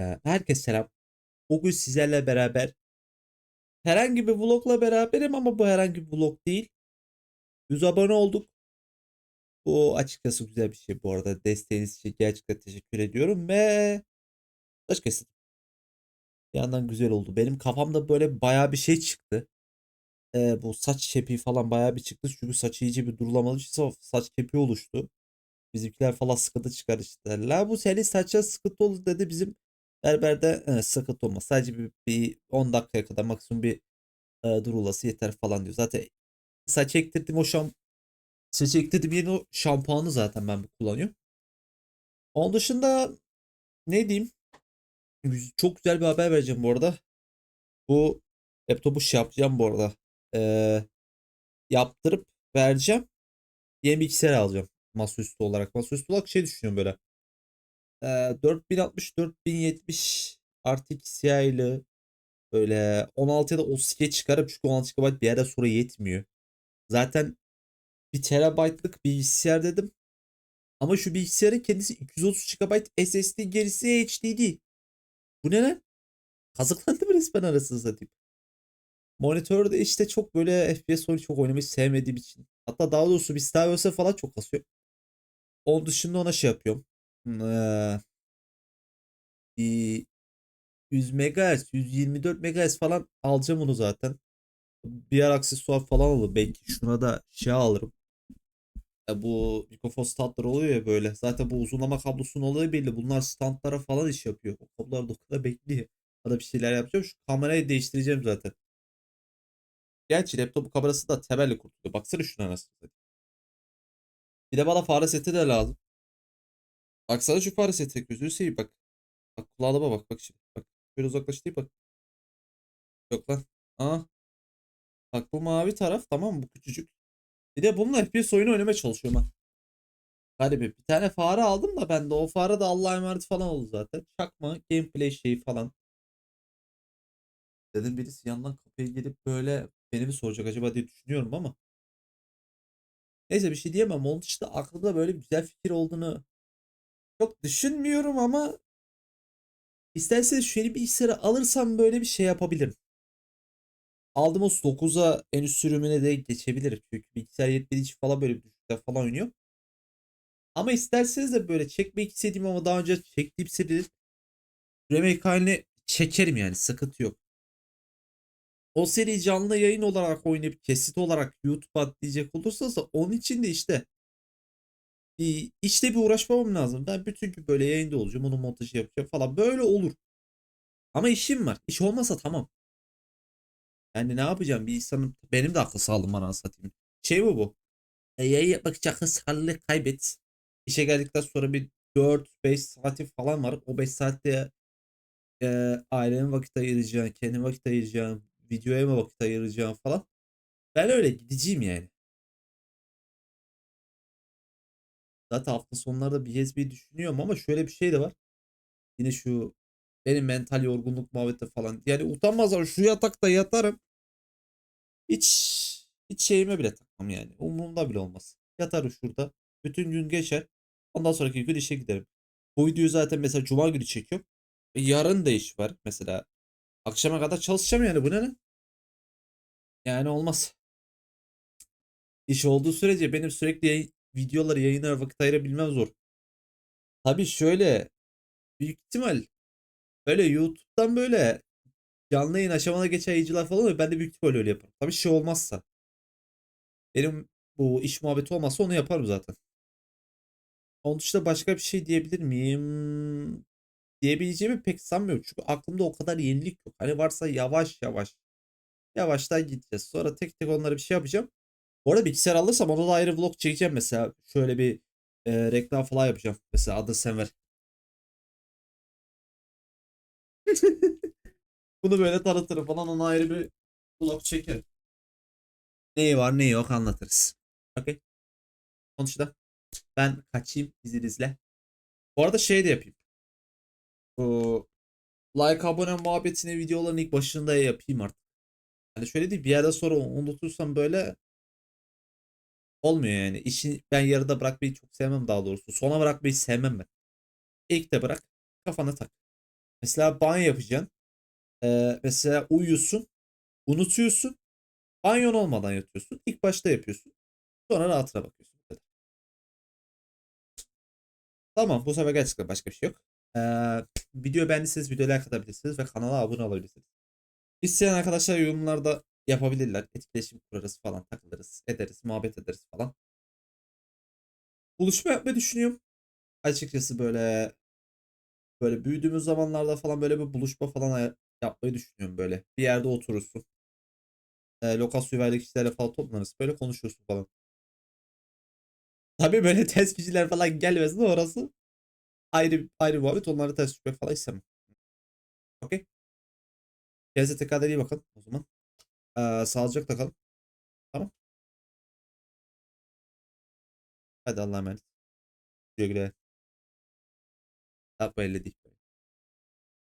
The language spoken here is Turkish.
Herkes selam. Bugün sizlerle beraber herhangi bir vlogla beraberim ama bu herhangi bir vlog değil. 100 abone olduk. Bu açıkçası güzel bir şey bu arada. Desteğiniz için gerçekten teşekkür ediyorum ve açıkçası bir yandan güzel oldu. Benim kafamda böyle bayağı bir şey çıktı. Ee, bu saç kepi falan bayağı bir çıktı. Çünkü saç iyice bir durulamadı. Saç kepi oluştu. Bizimkiler falan sıkıntı çıkarıştılar. La bu senin saçın sıkıntı olur dedi bizim berberde e, sıkıntı olmaz. Sadece bir, bir 10 dakikaya kadar maksimum bir e, durulası yeter falan diyor. Zaten saç ektirdim o şam saç ektirdim yeni o şampuanı zaten ben kullanıyorum. Onun dışında ne diyeyim? Çok güzel bir haber vereceğim bu arada. Bu laptopu şey yapacağım bu arada. Ee, yaptırıp vereceğim. Yeni bilgisayar alacağım. Masaüstü olarak. Masaüstü olarak şey düşünüyorum böyle. Ee, 4060 4070 artık CI'lı böyle 16 ya da 32'ye çıkarıp çünkü 16 GB bir yere sonra yetmiyor. Zaten 1 terabaytlık bilgisayar dedim. Ama şu bilgisayarın kendisi 230 GB SSD gerisi HDD. Bu ne lan? Kazıklandım resmen arasını satayım. Monitörde işte çok böyle FPS oyunu çok oynamayı sevmediğim için. Hatta daha doğrusu bir Star Wars'a falan çok kasıyor. Onun dışında ona şey yapıyorum. Eee, bir 100 MHz, 124 MHz falan alacağım onu zaten. Ara aksesuar falan alırım. Belki şuna da şey alırım. Ya bu mikrofon standları oluyor ya böyle. Zaten bu uzunlama kablosunun olayı belli. Bunlar standlara falan iş yapıyor. O kablolar da o kadar bekliyor. Ya bir şeyler yapacağım. Şu kamerayı değiştireceğim zaten. Gerçi laptopun kamerası da temelli kurtuluyor. Baksana şuna nasıl. Bir de bana fare seti de lazım. Baksana şu fare seti. Gözünü seveyim bak. Bak kulağıma bak bak şimdi. Bak şöyle uzaklaştırayım bak. Yok lan. Aa. Bak bu mavi taraf tamam? Bu küçücük. Bir de bununla FPS oyunu oynamaya çalışıyorum. Hadi bir, bir tane fare aldım da ben de o fare de Allah'a emanet falan oldu zaten. Çakma gameplay şeyi falan. Dedim birisi yandan kapıya gelip böyle beni mi soracak acaba diye düşünüyorum ama. Neyse bir şey diyemem. Onun dışında aklımda böyle bir güzel fikir olduğunu çok düşünmüyorum ama isterseniz şöyle bir bilgisayarı alırsam böyle bir şey yapabilirim. Aldım o 9'a en üst sürümüne de geçebilirim. Çünkü bilgisayar yetmediği için falan böyle düşükte falan oynuyor. Ama isterseniz de böyle çekmek istediğim ama daha önce çektiğim serinin remake halini çekerim yani sıkıntı yok. O seri canlı yayın olarak oynayıp kesit olarak YouTube'a atlayacak olursa onun için de işte işte bir uğraşmam lazım. Ben bütün gün böyle yayında olacağım. Onun montajı yapacağım falan. Böyle olur. Ama işim var. İş olmasa tamam. Yani ne yapacağım? Bir insanın benim de akıl sağlığım bana satayım. Şey mi bu? E, yayın yapmak için akıl sağlığını kaybet. İşe geldikten sonra bir 4-5 saati falan var. O 5 saatte e, aileme vakit ayıracaksın, kendine vakit ayıracaksın, videoya mı vakit ayıracaksın falan. Ben öyle gideceğim yani. Zaten hafta sonlarda bir gezmeyi düşünüyorum ama şöyle bir şey de var. Yine şu benim mental yorgunluk muhabbeti falan. Yani utanmazlar şu yatakta yatarım. Hiç hiç şeyime bile takmam yani. Umurumda bile olmaz. Yatarım şurada. Bütün gün geçer. Ondan sonraki gün işe giderim. Bu videoyu zaten mesela cuma günü çekiyorum. E, yarın da iş var. Mesela akşama kadar çalışacağım yani. Bu ne lan? Yani olmaz. İş olduğu sürece benim sürekli videoları yayınlara vakit ayırabilmem zor. Tabii şöyle büyük ihtimal böyle YouTube'dan böyle canlı yayın aşamana geçen yayıncılar falan oluyor. Ben de büyük ihtimal öyle yaparım. Tabii şey olmazsa. Benim bu iş muhabbeti olmazsa onu yaparım zaten. Onun dışında başka bir şey diyebilir miyim? Diyebileceğimi pek sanmıyorum. Çünkü aklımda o kadar yenilik yok. Hani varsa yavaş yavaş. Yavaştan gideceğiz. Sonra tek tek onlara bir şey yapacağım. Bu arada bilgisayar alırsam ona da ayrı vlog çekeceğim mesela. Şöyle bir e, reklam falan yapacağım. Mesela adı sen ver. Bunu böyle tanıtırım falan ona ayrı bir vlog çekerim. Neyi var neyi yok anlatırız. Okey. Sonuçta ben kaçayım izninizle. Bu arada şey de yapayım. Bu like abone muhabbetini videoların ilk başında yapayım artık. Hani şöyle değil bir yerden sonra unutursam böyle olmuyor yani. İşi ben yarıda bırakmayı çok sevmem daha doğrusu. Sona bırakmayı sevmem ben. İlk de bırak kafana tak. Mesela banyo yapacaksın. Ee, mesela uyuyorsun. Unutuyorsun. Banyon olmadan yatıyorsun. İlk başta yapıyorsun. Sonra rahatına bakıyorsun. Tamam bu sefer gerçekten başka bir şey yok. Ee, video beğendiyseniz videoya like atabilirsiniz ve kanala abone olabilirsiniz. İsteyen arkadaşlar yorumlarda yapabilirler. Etkileşim kurarız falan takılırız, ederiz, muhabbet ederiz falan. Buluşma yapmayı düşünüyorum. Açıkçası böyle böyle büyüdüğümüz zamanlarda falan böyle bir buluşma falan ay- yapmayı düşünüyorum böyle. Bir yerde oturursun. E, lokasyon verdiği kişilerle falan toplanırız. Böyle konuşursun falan. Tabii böyle test falan gelmesin orası ayrı ayrı muhabbet. Onları test düşmek falan istemem. Okey. Kendinize tekrar iyi bakın o zaman. Ee, sağlıcakla kalın. Tamam. Hadi Allah'a emanet. Güle güle. Yapma elle değil.